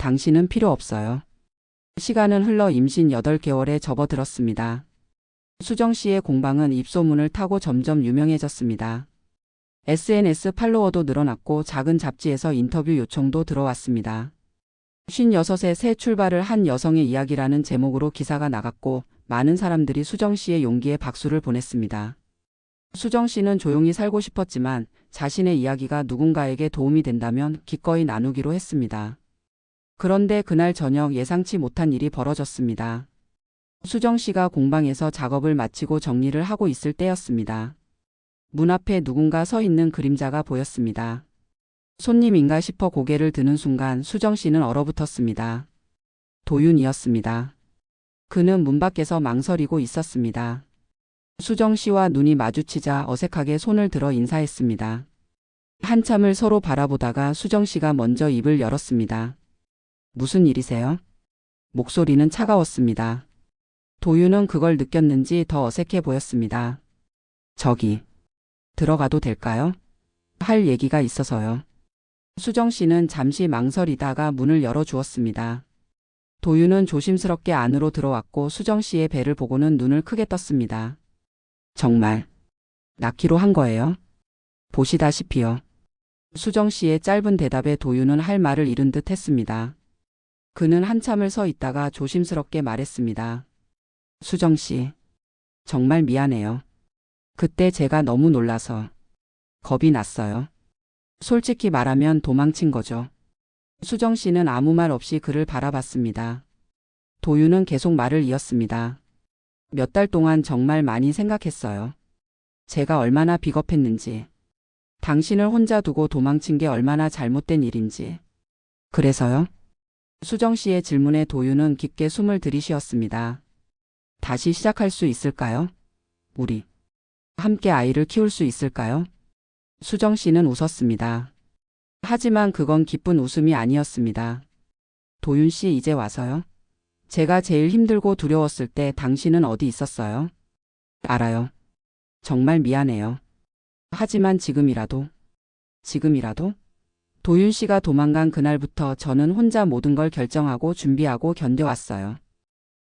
당신은 필요 없어요. 시간은 흘러 임신 8개월에 접어들었습니다. 수정 씨의 공방은 입소문을 타고 점점 유명해졌습니다. SNS 팔로워도 늘어났고 작은 잡지에서 인터뷰 요청도 들어왔습니다. 56세 새 출발을 한 여성의 이야기라는 제목으로 기사가 나갔고 많은 사람들이 수정 씨의 용기에 박수를 보냈습니다. 수정 씨는 조용히 살고 싶었지만 자신의 이야기가 누군가에게 도움이 된다면 기꺼이 나누기로 했습니다. 그런데 그날 저녁 예상치 못한 일이 벌어졌습니다. 수정 씨가 공방에서 작업을 마치고 정리를 하고 있을 때였습니다. 문 앞에 누군가 서 있는 그림자가 보였습니다. 손님인가 싶어 고개를 드는 순간 수정 씨는 얼어붙었습니다. 도윤이었습니다. 그는 문 밖에서 망설이고 있었습니다. 수정 씨와 눈이 마주치자 어색하게 손을 들어 인사했습니다. 한참을 서로 바라보다가 수정 씨가 먼저 입을 열었습니다. 무슨 일이세요? 목소리는 차가웠습니다. 도윤은 그걸 느꼈는지 더 어색해 보였습니다. 저기, 들어가도 될까요? 할 얘기가 있어서요. 수정 씨는 잠시 망설이다가 문을 열어주었습니다. 도윤은 조심스럽게 안으로 들어왔고 수정 씨의 배를 보고는 눈을 크게 떴습니다. 정말, 낳기로 한 거예요? 보시다시피요. 수정 씨의 짧은 대답에 도윤은 할 말을 잃은 듯 했습니다. 그는 한참을 서 있다가 조심스럽게 말했습니다. 수정 씨, 정말 미안해요. 그때 제가 너무 놀라서 겁이 났어요. 솔직히 말하면 도망친 거죠. 수정 씨는 아무 말 없이 그를 바라봤습니다. 도윤은 계속 말을 이었습니다. 몇 달 동안 정말 많이 생각했어요. 제가 얼마나 비겁했는지, 당신을 혼자 두고 도망친 게 얼마나 잘못된 일인지. 그래서요? 수정 씨의 질문에 도윤은 깊게 숨을 들이쉬었습니다. 다시 시작할 수 있을까요? 우리 함께 아이를 키울 수 있을까요? 수정 씨는 웃었습니다. 하지만 그건 기쁜 웃음이 아니었습니다. 도윤 씨 이제 와서요? 제가 제일 힘들고 두려웠을 때 당신은 어디 있었어요? 알아요. 정말 미안해요. 하지만 지금이라도, 지금이라도? 도윤 씨가 도망간 그날부터 저는 혼자 모든 걸 결정하고 준비하고 견뎌왔어요.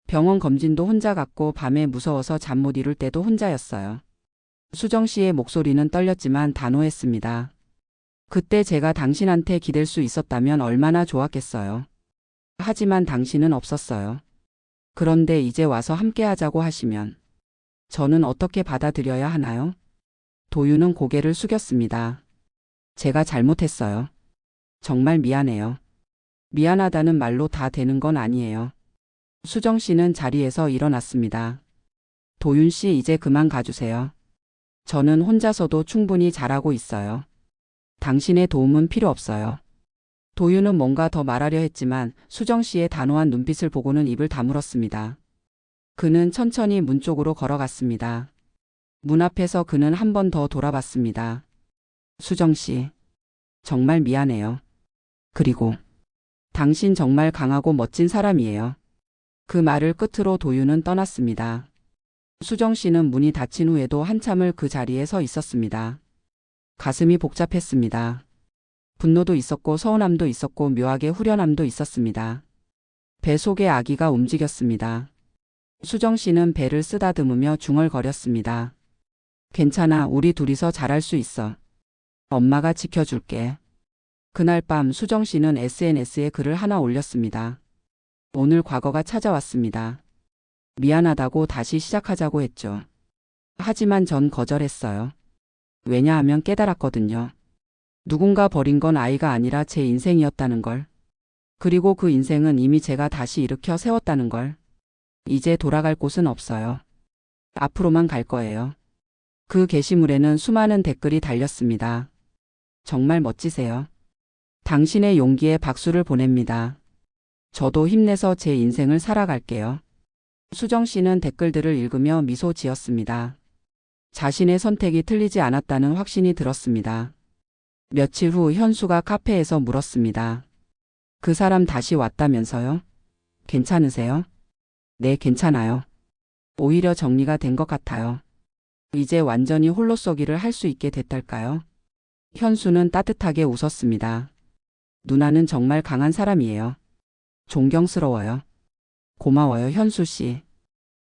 병원 검진도 혼자 갔고 밤에 무서워서 잠 못 이룰 때도 혼자였어요. 수정 씨의 목소리는 떨렸지만 단호했습니다. 그때 제가 당신한테 기댈 수 있었다면 얼마나 좋았겠어요. 하지만 당신은 없었어요. 그런데 이제 와서 함께 하자고 하시면 저는 어떻게 받아들여야 하나요? 도윤은 고개를 숙였습니다. 제가 잘못했어요. 정말 미안해요. 미안하다는 말로 다 되는 건 아니에요. 수정 씨는 자리에서 일어났습니다. 도윤 씨 이제 그만 가주세요. 저는 혼자서도 충분히 잘하고 있어요. 당신의 도움은 필요 없어요. 도윤은 뭔가 더 말하려 했지만 수정 씨의 단호한 눈빛을 보고는 입을 다물었습니다. 그는 천천히 문 쪽으로 걸어갔습니다. 문 앞에서 그는 한 번 더 돌아봤습니다. 수정 씨, 정말 미안해요. 그리고 당신 정말 강하고 멋진 사람이에요. 그 말을 끝으로 도윤은 떠났습니다. 수정 씨는 문이 닫힌 후에도 한참을 그 자리에 서 있었습니다. 가슴이 복잡했습니다. 분노도 있었고 서운함도 있었고 묘하게 후련함도 있었습니다. 배 속의 아기가 움직였습니다. 수정 씨는 배를 쓰다듬으며 중얼거렸습니다. 괜찮아, 우리 둘이서 잘할 수 있어. 엄마가 지켜줄게. 그날 밤 수정 씨는 SNS에 글을 하나 올렸습니다. 오늘 과거가 찾아왔습니다. 미안하다고 다시 시작하자고 했죠. 하지만 전 거절했어요. 왜냐하면 깨달았거든요. 누군가 버린 건 아이가 아니라 제 인생이었다는 걸. 그리고 그 인생은 이미 제가 다시 일으켜 세웠다는 걸. 이제 돌아갈 곳은 없어요. 앞으로만 갈 거예요. 그 게시물에는 수많은 댓글이 달렸습니다. 정말 멋지세요. 당신의 용기에 박수를 보냅니다. 저도 힘내서 제 인생을 살아갈게요. 수정 씨는 댓글들을 읽으며 미소 지었습니다. 자신의 선택이 틀리지 않았다는 확신이 들었습니다. 며칠 후 현수가 카페에서 물었습니다. 그 사람 다시 왔다면서요? 괜찮으세요? 네, 괜찮아요. 오히려 정리가 된 것 같아요. 이제 완전히 홀로서기를 할 수 있게 됐달까요? 현수는 따뜻하게 웃었습니다. 누나는 정말 강한 사람이에요. 존경스러워요. 고마워요, 현수 씨.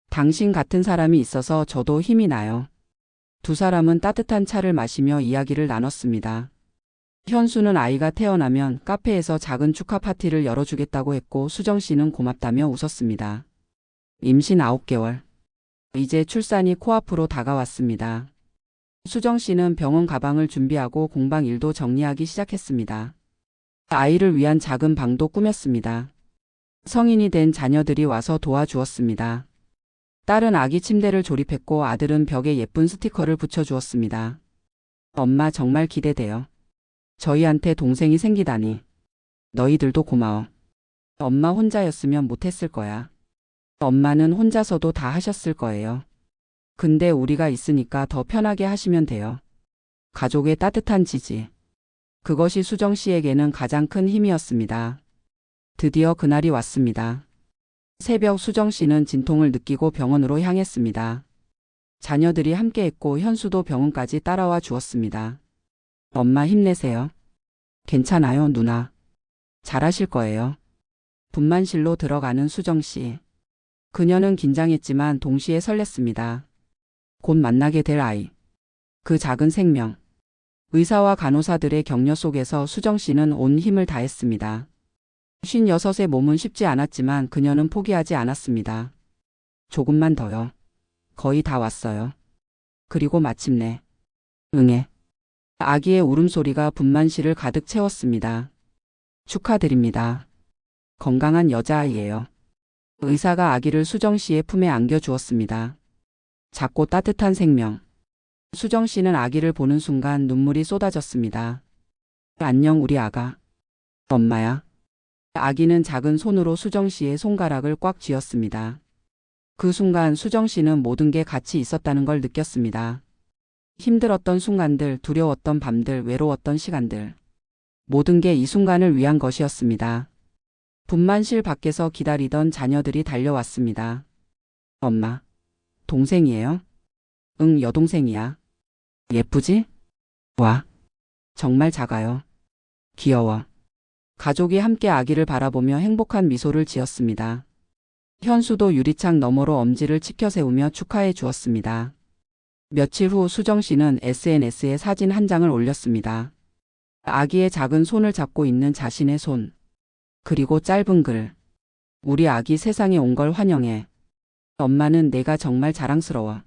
당신 같은 사람이 있어서 저도 힘이 나요. 두 사람은 따뜻한 차를 마시며 이야기를 나눴습니다. 현수는 아이가 태어나면 카페에서 작은 축하 파티를 열어주겠다고 했고 수정 씨는 고맙다며 웃었습니다. 임신 9개월. 이제 출산이 코앞으로 다가왔습니다. 수정 씨는 병원 가방을 준비하고 공방 일도 정리하기 시작했습니다. 아이를 위한 작은 방도 꾸몄습니다. 성인이 된 자녀들이 와서 도와주었습니다. 딸은 아기 침대를 조립했고 아들은 벽에 예쁜 스티커를 붙여주었습니다. 엄마 정말 기대돼요. 저희한테 동생이 생기다니. 너희들도 고마워. 엄마 혼자였으면 못했을 거야. 엄마는 혼자서도 다 하셨을 거예요. 근데 우리가 있으니까 더 편하게 하시면 돼요. 가족의 따뜻한 지지. 그것이 수정 씨에게는 가장 큰 힘이었습니다. 드디어 그날이 왔습니다. 새벽 수정 씨는 진통을 느끼고 병원으로 향했습니다. 자녀들이 함께했고 현수도 병원까지 따라와 주었습니다. 엄마 힘내세요. 괜찮아요, 누나. 잘하실 거예요. 분만실로 들어가는 수정 씨. 그녀는 긴장했지만 동시에 설렜습니다. 곧 만나게 될 아이. 그 작은 생명. 의사와 간호사들의 격려 속에서 수정 씨는 온 힘을 다했습니다. 56의 몸은 쉽지 않았지만 그녀는 포기하지 않았습니다. 조금만 더요. 거의 다 왔어요. 그리고 마침내. 응애. 아기의 울음소리가 분만실을 가득 채웠습니다. 축하드립니다. 건강한 여자아이예요. 의사가 아기를 수정 씨의 품에 안겨주었습니다. 작고 따뜻한 생명. 수정 씨는 아기를 보는 순간 눈물이 쏟아졌습니다. 안녕 우리 아가. 엄마야. 아기는 작은 손으로 수정 씨의 손가락을 꽉 쥐었습니다. 그 순간 수정 씨는 모든 게 같이 있었다는 걸 느꼈습니다. 힘들었던 순간들, 두려웠던 밤들, 외로웠던 시간들. 모든 게 이 순간을 위한 것이었습니다. 분만실 밖에서 기다리던 자녀들이 달려왔습니다. 엄마. 동생이에요? 응, 여동생이야. 예쁘지? 와. 정말 작아요. 귀여워. 가족이 함께 아기를 바라보며 행복한 미소를 지었습니다. 현수도 유리창 너머로 엄지를 치켜 세우며 축하해 주었습니다. 며칠 후 수정 씨는 SNS에 사진 한 장을 올렸습니다. 아기의 작은 손을 잡고 있는 자신의 손. 그리고 짧은 글. 우리 아기 세상에 온 걸 환영해. 엄마는 내가 정말 자랑스러워.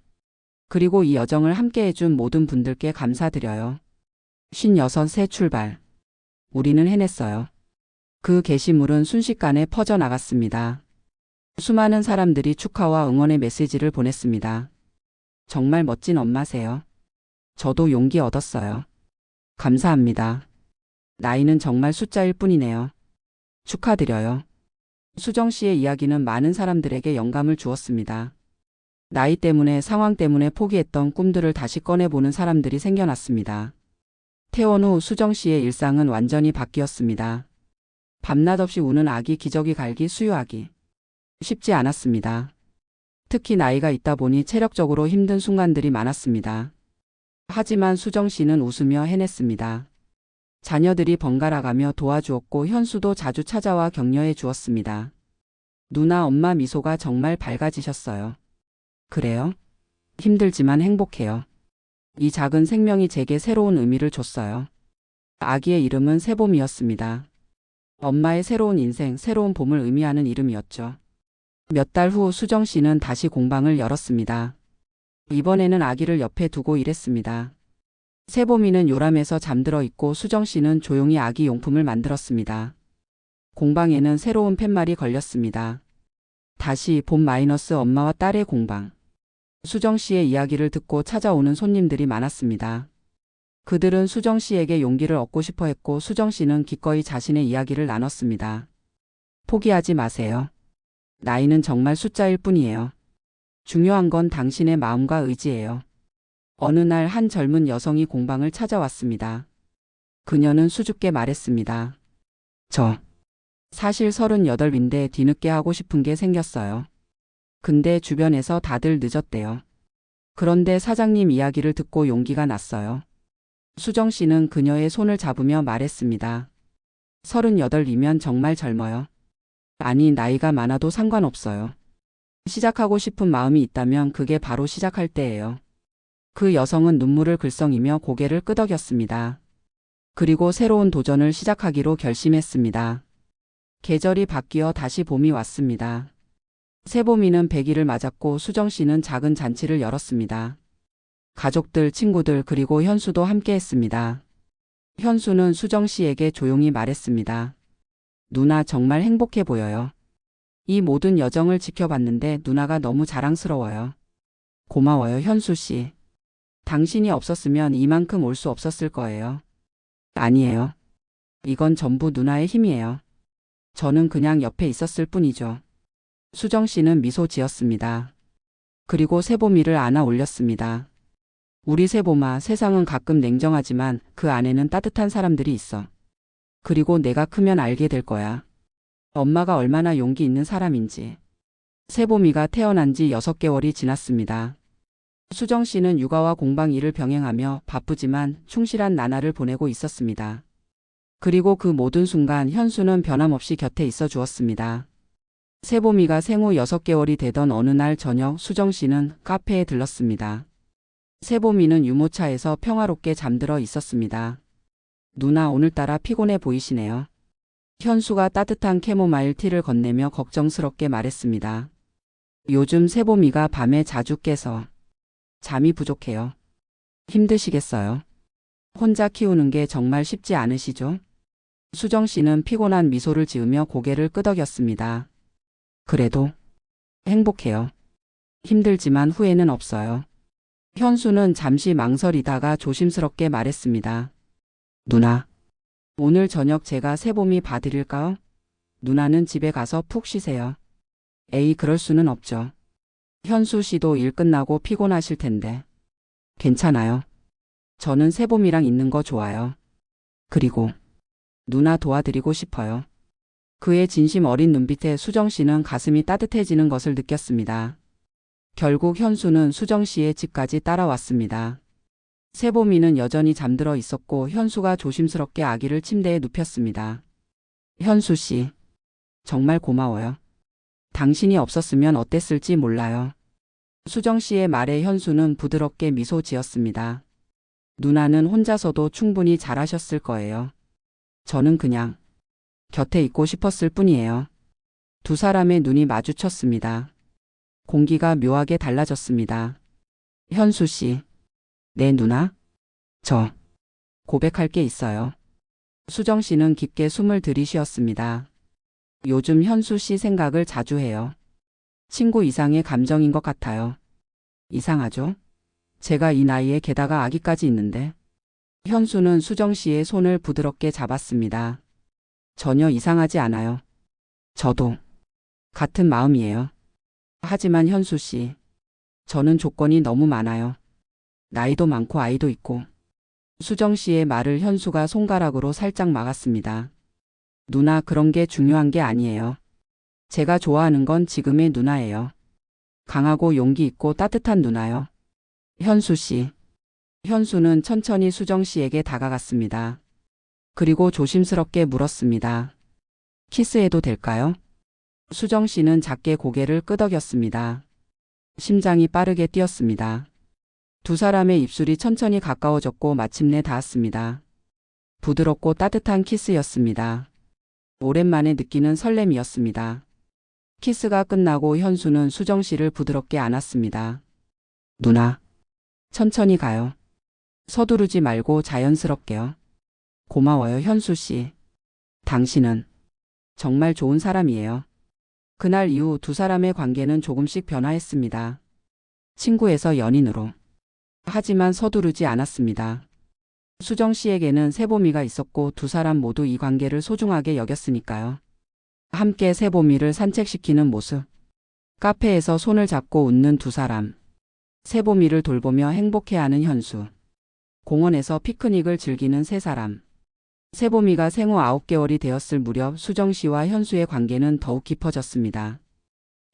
그리고 이 여정을 함께 해준 모든 분들께 감사드려요. 56세 출발. 우리는 해냈어요. 그 게시물은 순식간에 퍼져나갔습니다. 수많은 사람들이 축하와 응원의 메시지를 보냈습니다. 정말 멋진 엄마세요. 저도 용기 얻었어요. 감사합니다. 나이는 정말 숫자일 뿐이네요. 축하드려요. 수정 씨의 이야기는 많은 사람들에게 영감을 주었습니다. 나이 때문에 상황 때문에 포기했던 꿈들을 다시 꺼내보는 사람들이 생겨났습니다. 퇴원 후 수정 씨의 일상은 완전히 바뀌었습니다. 밤낮 없이 우는 아기 기저귀 갈기 수유하기. 쉽지 않았습니다. 특히 나이가 있다 보니 체력적으로 힘든 순간들이 많았습니다. 하지만 수정 씨는 웃으며 해냈습니다. 자녀들이 번갈아가며 도와주었고 현수도 자주 찾아와 격려해 주었습니다. 누나 엄마 미소가 정말 밝아지셨어요. 그래요? 힘들지만 행복해요. 이 작은 생명이 제게 새로운 의미를 줬어요. 아기의 이름은 새봄이었습니다. 엄마의 새로운 인생, 새로운 봄을 의미하는 이름이었죠. 몇 달 후 수정 씨는 다시 공방을 열었습니다. 이번에는 아기를 옆에 두고 일했습니다. 새봄이는 요람에서 잠들어 있고 수정 씨는 조용히 아기 용품을 만들었습니다. 공방에는 새로운 팻말이 걸렸습니다. 다시 봄 마이너스 엄마와 딸의 공방. 수정 씨의 이야기를 듣고 찾아오는 손님들이 많았습니다. 그들은 수정 씨에게 용기를 얻고 싶어 했고 수정 씨는 기꺼이 자신의 이야기를 나눴습니다. 포기하지 마세요. 나이는 정말 숫자일 뿐이에요. 중요한 건 당신의 마음과 의지예요. 어느 날 한 젊은 여성이 공방을 찾아왔습니다. 그녀는 수줍게 말했습니다. 저, 사실 38인데 뒤늦게 하고 싶은 게 생겼어요. 근데 주변에서 다들 늦었대요. 그런데 사장님 이야기를 듣고 용기가 났어요. 수정 씨는 그녀의 손을 잡으며 말했습니다. 38이면 정말 젊어요. 아니, 나이가 많아도 상관없어요. 시작하고 싶은 마음이 있다면 그게 바로 시작할 때예요. 그 여성은 눈물을 글썽이며 고개를 끄덕였습니다. 그리고 새로운 도전을 시작하기로 결심했습니다. 계절이 바뀌어 다시 봄이 왔습니다. 새봄이는 100일을 맞았고 수정 씨는 작은 잔치를 열었습니다. 가족들, 친구들, 그리고 현수도 함께 했습니다. 현수는 수정 씨에게 조용히 말했습니다. 누나 정말 행복해 보여요. 이 모든 여정을 지켜봤는데 누나가 너무 자랑스러워요. 고마워요, 현수 씨. 당신이 없었으면 이만큼 올 수 없었을 거예요. 아니에요. 이건 전부 누나의 힘이에요. 저는 그냥 옆에 있었을 뿐이죠. 수정 씨는 미소 지었습니다. 그리고 세보미를 안아 올렸습니다. 우리 세보마, 세상은 가끔 냉정하지만 그 안에는 따뜻한 사람들이 있어. 그리고 내가 크면 알게 될 거야. 엄마가 얼마나 용기 있는 사람인지. 세보미가 태어난 지 6개월이 지났습니다. 수정 씨는 육아와 공방 일을 병행하며 바쁘지만 충실한 나날을 보내고 있었습니다. 그리고 그 모든 순간 현수는 변함없이 곁에 있어 주었습니다. 세보미가 생후 6개월이 되던 어느 날 저녁 수정 씨는 카페에 들렀습니다. 세보미는 유모차에서 평화롭게 잠들어 있었습니다. 누나 오늘따라 피곤해 보이시네요. 현수가 따뜻한 캐모마일 티를 건네며 걱정스럽게 말했습니다. 요즘 세보미가 밤에 자주 깨서 잠이 부족해요. 힘드시겠어요? 혼자 키우는 게 정말 쉽지 않으시죠? 수정 씨는 피곤한 미소를 지으며 고개를 끄덕였습니다. 그래도 행복해요. 힘들지만 후회는 없어요. 현수는 잠시 망설이다가 조심스럽게 말했습니다. 누나, 오늘 저녁 제가 세봄이 봐드릴까요? 누나는 집에 가서 푹 쉬세요. 에이, 그럴 수는 없죠. 현수 씨도 일 끝나고 피곤하실 텐데. 괜찮아요. 저는 세봄이랑 있는 거 좋아요. 그리고 누나 도와드리고 싶어요. 그의 진심 어린 눈빛에 수정 씨는 가슴이 따뜻해지는 것을 느꼈습니다. 결국 현수는 수정 씨의 집까지 따라왔습니다. 세보미는 여전히 잠들어 있었고 현수가 조심스럽게 아기를 침대에 눕혔습니다. 현수 씨, 정말 고마워요. 당신이 없었으면 어땠을지 몰라요. 수정 씨의 말에 현수는 부드럽게 미소 지었습니다. 누나는 혼자서도 충분히 잘하셨을 거예요. 저는 그냥 곁에 있고 싶었을 뿐이에요. 두 사람의 눈이 마주쳤습니다. 공기가 묘하게 달라졌습니다. 현수 씨, 내 누나? 저 고백할 게 있어요. 수정 씨는 깊게 숨을 들이쉬었습니다. 요즘 현수 씨 생각을 자주 해요. 친구 이상의 감정인 것 같아요. 이상하죠? 제가 이 나이에 게다가 아기까지 있는데. 현수는 수정 씨의 손을 부드럽게 잡았습니다. 전혀 이상하지 않아요. 저도 같은 마음이에요. 하지만 현수 씨, 저는 조건이 너무 많아요. 나이도 많고 아이도 있고. 수정 씨의 말을 현수가 손가락으로 살짝 막았습니다. 누나 그런 게 중요한 게 아니에요. 제가 좋아하는 건 지금의 누나예요. 강하고 용기 있고 따뜻한 누나요. 현수 씨. 현수는 천천히 수정 씨에게 다가갔습니다. 그리고 조심스럽게 물었습니다. 키스해도 될까요? 수정 씨는 작게 고개를 끄덕였습니다. 심장이 빠르게 뛰었습니다. 두 사람의 입술이 천천히 가까워졌고 마침내 닿았습니다. 부드럽고 따뜻한 키스였습니다. 오랜만에 느끼는 설렘이었습니다. 키스가 끝나고 현수는 수정 씨를 부드럽게 안았습니다. 누나, 천천히 가요. 서두르지 말고 자연스럽게요. 고마워요, 현수 씨. 당신은 정말 좋은 사람이에요. 그날 이후 두 사람의 관계는 조금씩 변화했습니다. 친구에서 연인으로. 하지만 서두르지 않았습니다. 수정 씨에게는 세보미가 있었고 두 사람 모두 이 관계를 소중하게 여겼으니까요. 함께 세보미를 산책시키는 모습. 카페에서 손을 잡고 웃는 두 사람. 세보미를 돌보며 행복해하는 현수. 공원에서 피크닉을 즐기는 세 사람. 세보미가 생후 9개월이 되었을 무렵 수정 씨와 현수의 관계는 더욱 깊어졌습니다.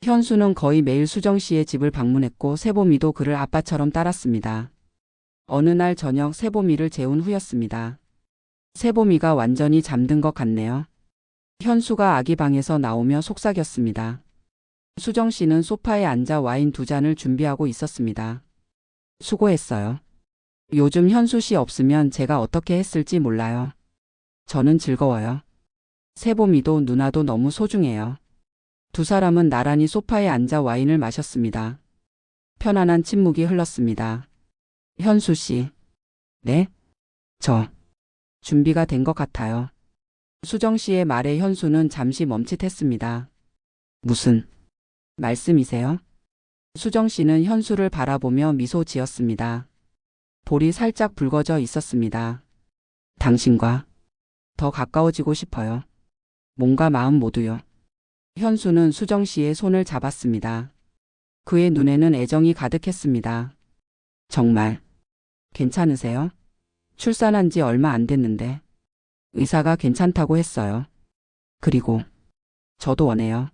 현수는 거의 매일 수정 씨의 집을 방문했고 세보미도 그를 아빠처럼 따랐습니다. 어느 날 저녁 세보미를 재운 후였습니다. 세보미가 완전히 잠든 것 같네요. 현수가 아기 방에서 나오며 속삭였습니다. 수정 씨는 소파에 앉아 와인 두 잔을 준비하고 있었습니다. 수고했어요. 요즘 현수 씨 없으면 제가 어떻게 했을지 몰라요. 저는 즐거워요. 세봄이도 누나도 너무 소중해요. 두 사람은 나란히 소파에 앉아 와인을 마셨습니다. 편안한 침묵이 흘렀습니다. 현수 씨. 네? 저. 준비가 된 것 같아요. 수정 씨의 말에 현수는 잠시 멈칫했습니다. 무슨 말씀이세요? 수정 씨는 현수를 바라보며 미소 지었습니다. 볼이 살짝 붉어져 있었습니다. 당신과 더 가까워지고 싶어요. 몸과 마음 모두요. 현수는 수정 씨의 손을 잡았습니다. 그의 눈에는 애정이 가득했습니다. 정말 괜찮으세요? 출산한 지 얼마 안 됐는데 의사가 괜찮다고 했어요. 그리고 저도 원해요.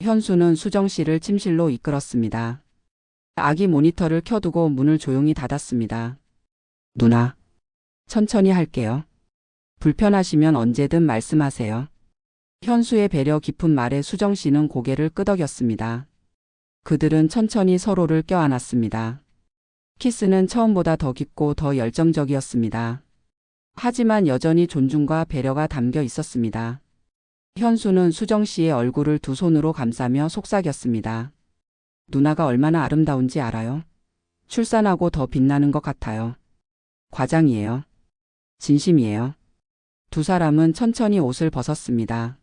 현수는 수정 씨를 침실로 이끌었습니다. 아기 모니터를 켜두고 문을 조용히 닫았습니다. 누나, 천천히 할게요. 불편하시면 언제든 말씀하세요. 현수의 배려 깊은 말에 수정 씨는 고개를 끄덕였습니다. 그들은 천천히 서로를 껴안았습니다. 키스는 처음보다 더 깊고 더 열정적이었습니다. 하지만 여전히 존중과 배려가 담겨 있었습니다. 현수는 수정 씨의 얼굴을 두 손으로 감싸며 속삭였습니다. 누나가 얼마나 아름다운지 알아요? 출산하고 더 빛나는 것 같아요. 과장이에요. 진심이에요. 두 사람은 천천히 옷을 벗었습니다.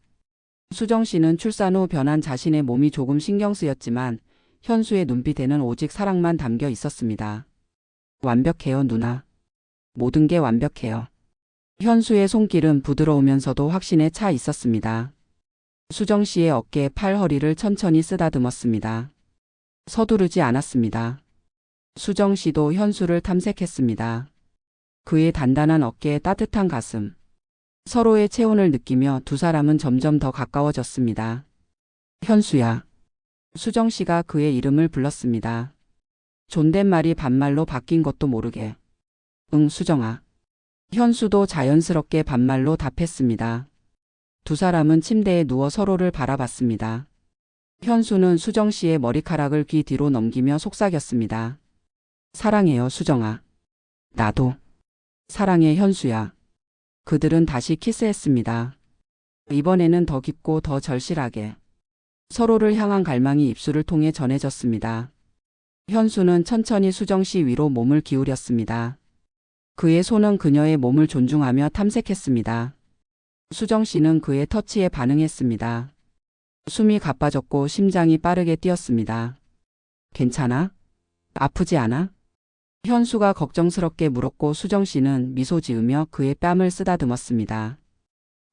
수정 씨는 출산 후 변한 자신의 몸이 조금 신경 쓰였지만 현수의 눈빛에는 오직 사랑만 담겨 있었습니다. 완벽해요, 누나. 모든 게 완벽해요. 현수의 손길은 부드러우면서도 확신에 차 있었습니다. 수정 씨의 어깨에 팔 허리를 천천히 쓰다듬었습니다. 서두르지 않았습니다. 수정 씨도 현수를 탐색했습니다. 그의 단단한 어깨에 따뜻한 가슴. 서로의 체온을 느끼며 두 사람은 점점 더 가까워졌습니다. 현수야. 수정 씨가 그의 이름을 불렀습니다. 존댓말이 반말로 바뀐 것도 모르게. 응, 수정아. 현수도 자연스럽게 반말로 답했습니다. 두 사람은 침대에 누워 서로를 바라봤습니다. 현수는 수정 씨의 머리카락을 귀 뒤로 넘기며 속삭였습니다. 사랑해요, 수정아. 나도. 사랑해, 현수야. 그들은 다시 키스했습니다. 이번에는 더 깊고 더 절실하게. 서로를 향한 갈망이 입술을 통해 전해졌습니다. 현수는 천천히 수정 씨 위로 몸을 기울였습니다. 그의 손은 그녀의 몸을 존중하며 탐색했습니다. 수정 씨는 그의 터치에 반응했습니다. 숨이 가빠졌고 심장이 빠르게 뛰었습니다. 괜찮아? 아프지 않아? 현수가 걱정스럽게 물었고 수정 씨는 미소 지으며 그의 뺨을 쓰다듬었습니다.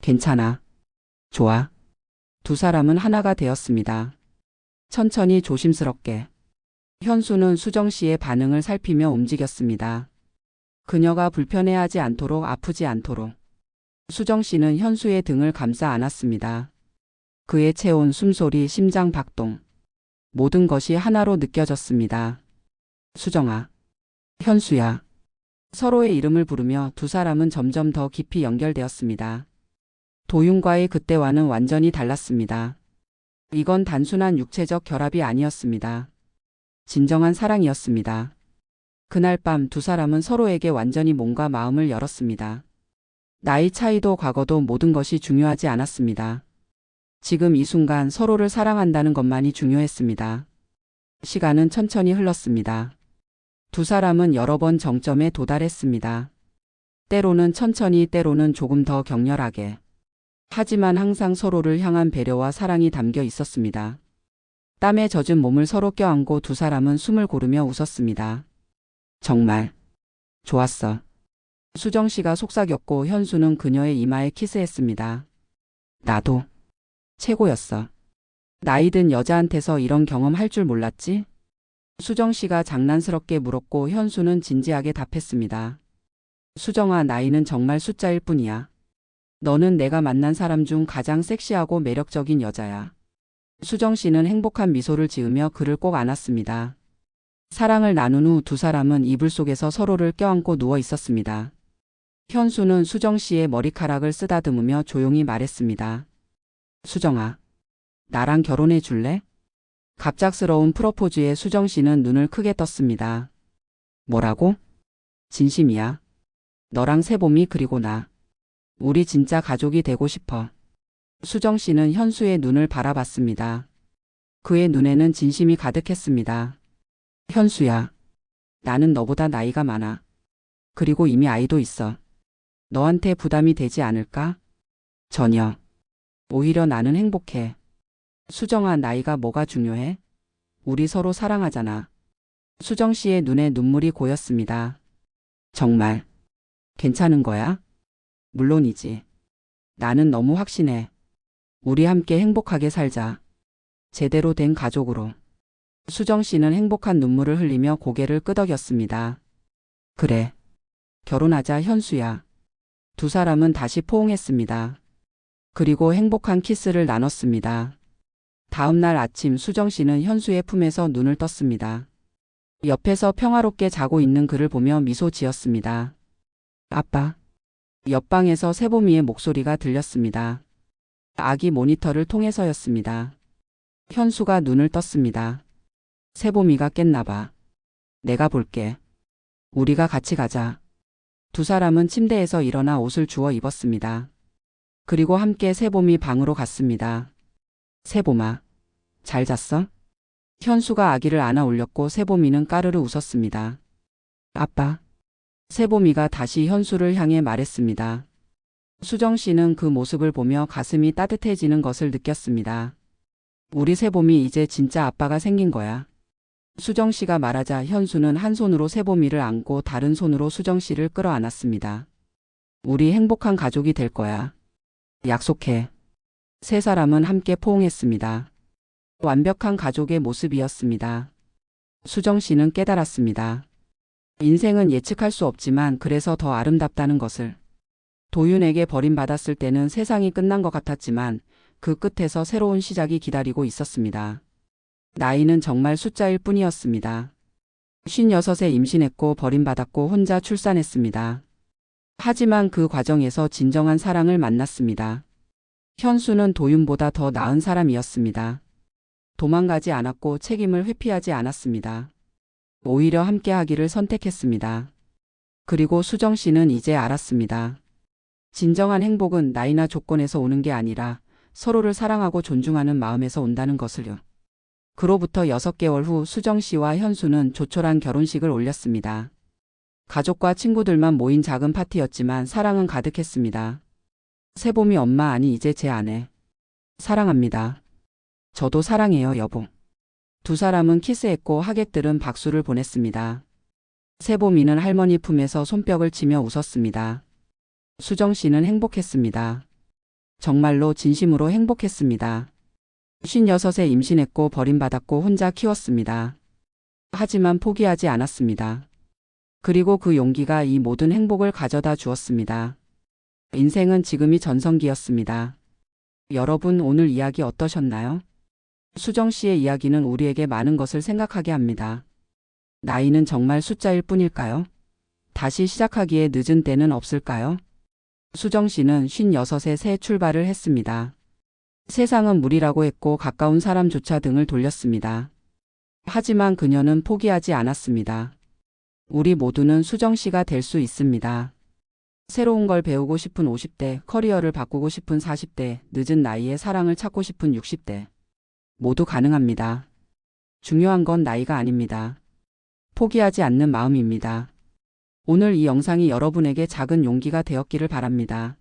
괜찮아. 좋아. 두 사람은 하나가 되었습니다. 천천히 조심스럽게. 현수는 수정 씨의 반응을 살피며 움직였습니다. 그녀가 불편해하지 않도록 아프지 않도록. 수정 씨는 현수의 등을 감싸 안았습니다. 그의 체온, 숨소리, 심장 박동. 모든 것이 하나로 느껴졌습니다. 수정아. 현수야. 서로의 이름을 부르며 두 사람은 점점 더 깊이 연결되었습니다. 도윤과의 그때와는 완전히 달랐습니다. 이건 단순한 육체적 결합이 아니었습니다. 진정한 사랑이었습니다. 그날 밤 두 사람은 서로에게 완전히 몸과 마음을 열었습니다. 나이 차이도 과거도 모든 것이 중요하지 않았습니다. 지금 이 순간 서로를 사랑한다는 것만이 중요했습니다. 시간은 천천히 흘렀습니다. 두 사람은 여러 번 정점에 도달했습니다. 때로는 천천히 때로는 조금 더 격렬하게. 하지만 항상 서로를 향한 배려와 사랑이 담겨 있었습니다. 땀에 젖은 몸을 서로 껴안고 두 사람은 숨을 고르며 웃었습니다. 정말 좋았어. 수정 씨가 속삭였고 현수는 그녀의 이마에 키스했습니다. 나도 최고였어. 나이 든 여자한테서 이런 경험 할 줄 몰랐지? 수정 씨가 장난스럽게 물었고 현수는 진지하게 답했습니다. 수정아, 나이는 정말 숫자일 뿐이야. 너는 내가 만난 사람 중 가장 섹시하고 매력적인 여자야. 수정 씨는 행복한 미소를 지으며 그를 꼭 안았습니다. 사랑을 나눈 후 두 사람은 이불 속에서 서로를 껴안고 누워 있었습니다. 현수는 수정 씨의 머리카락을 쓰다듬으며 조용히 말했습니다. 수정아, 나랑 결혼해 줄래? 갑작스러운 프로포즈에 수정 씨는 눈을 크게 떴습니다. 뭐라고? 진심이야. 너랑 세봄이 그리고 나. 우리 진짜 가족이 되고 싶어. 수정 씨는 현수의 눈을 바라봤습니다. 그의 눈에는 진심이 가득했습니다. 현수야, 나는 너보다 나이가 많아. 그리고 이미 아이도 있어. 너한테 부담이 되지 않을까? 전혀. 오히려 나는 행복해. 수정아, 나이가 뭐가 중요해? 우리 서로 사랑하잖아. 수정 씨의 눈에 눈물이 고였습니다. 정말. 괜찮은 거야? 물론이지. 나는 너무 확신해. 우리 함께 행복하게 살자. 제대로 된 가족으로. 수정 씨는 행복한 눈물을 흘리며 고개를 끄덕였습니다. 그래. 결혼하자, 현수야. 두 사람은 다시 포옹했습니다. 그리고 행복한 키스를 나눴습니다. 다음 날 아침 수정 씨는 현수의 품에서 눈을 떴습니다. 옆에서 평화롭게 자고 있는 그를 보며 미소 지었습니다. 아빠. 옆방에서 세보미의 목소리가 들렸습니다. 아기 모니터를 통해서였습니다. 현수가 눈을 떴습니다. 세보미가 깼나봐. 내가 볼게. 우리가 같이 가자. 두 사람은 침대에서 일어나 옷을 주워 입었습니다. 그리고 함께 세봄이 방으로 갔습니다. 세봄아, 잘 잤어? 현수가 아기를 안아 올렸고 세봄이는 까르르 웃었습니다. 아빠. 세봄이가 다시 현수를 향해 말했습니다. 수정 씨는 그 모습을 보며 가슴이 따뜻해지는 것을 느꼈습니다. 우리 세봄이 이제 진짜 아빠가 생긴 거야. 수정 씨가 말하자 현수는 한 손으로 세봄이를 안고 다른 손으로 수정 씨를 끌어안았습니다. 우리 행복한 가족이 될 거야. 약속해. 세 사람은 함께 포옹했습니다. 완벽한 가족의 모습이었습니다. 수정 씨는 깨달았습니다. 인생은 예측할 수 없지만 그래서 더 아름답다는 것을. 도윤에게 버림받았을 때는 세상이 끝난 것 같았지만 그 끝에서 새로운 시작이 기다리고 있었습니다. 나이는 정말 숫자일 뿐이었습니다. 56에 임신했고 버림받았고 혼자 출산했습니다. 하지만 그 과정에서 진정한 사랑을 만났습니다. 현수는 도윤보다 더 나은 사람이었습니다. 도망가지 않았고 책임을 회피하지 않았습니다. 오히려 함께하기를 선택했습니다. 그리고 수정 씨는 이제 알았습니다. 진정한 행복은 나이나 조건에서 오는 게 아니라 서로를 사랑하고 존중하는 마음에서 온다는 것을요. 그로부터 6개월 후 수정 씨와 현수는 조촐한 결혼식을 올렸습니다. 가족과 친구들만 모인 작은 파티였지만 사랑은 가득했습니다. 세봄이 엄마 아니 이제 제 아내. 사랑합니다. 저도 사랑해요 여보. 두 사람은 키스했고 하객들은 박수를 보냈습니다. 세봄이는 할머니 품에서 손뼉을 치며 웃었습니다. 수정 씨는 행복했습니다. 정말로 진심으로 행복했습니다. 56에 임신했고 버림받았고 혼자 키웠습니다. 하지만 포기하지 않았습니다. 그리고 그 용기가 이 모든 행복을 가져다 주었습니다. 인생은 지금이 전성기였습니다. 여러분 오늘 이야기 어떠셨나요? 수정 씨의 이야기는 우리에게 많은 것을 생각하게 합니다. 나이는 정말 숫자일 뿐일까요? 다시 시작하기에 늦은 때는 없을까요? 수정 씨는 56에 새 출발을 했습니다. 세상은 무리라고 했고 가까운 사람조차 등을 돌렸습니다. 하지만 그녀는 포기하지 않았습니다. 우리 모두는 수정 씨가 될 수 있습니다. 새로운 걸 배우고 싶은 50대, 커리어를 바꾸고 싶은 40대, 늦은 나이에 사랑을 찾고 싶은 60대. 모두 가능합니다. 중요한 건 나이가 아닙니다. 포기하지 않는 마음입니다. 오늘 이 영상이 여러분에게 작은 용기가 되었기를 바랍니다.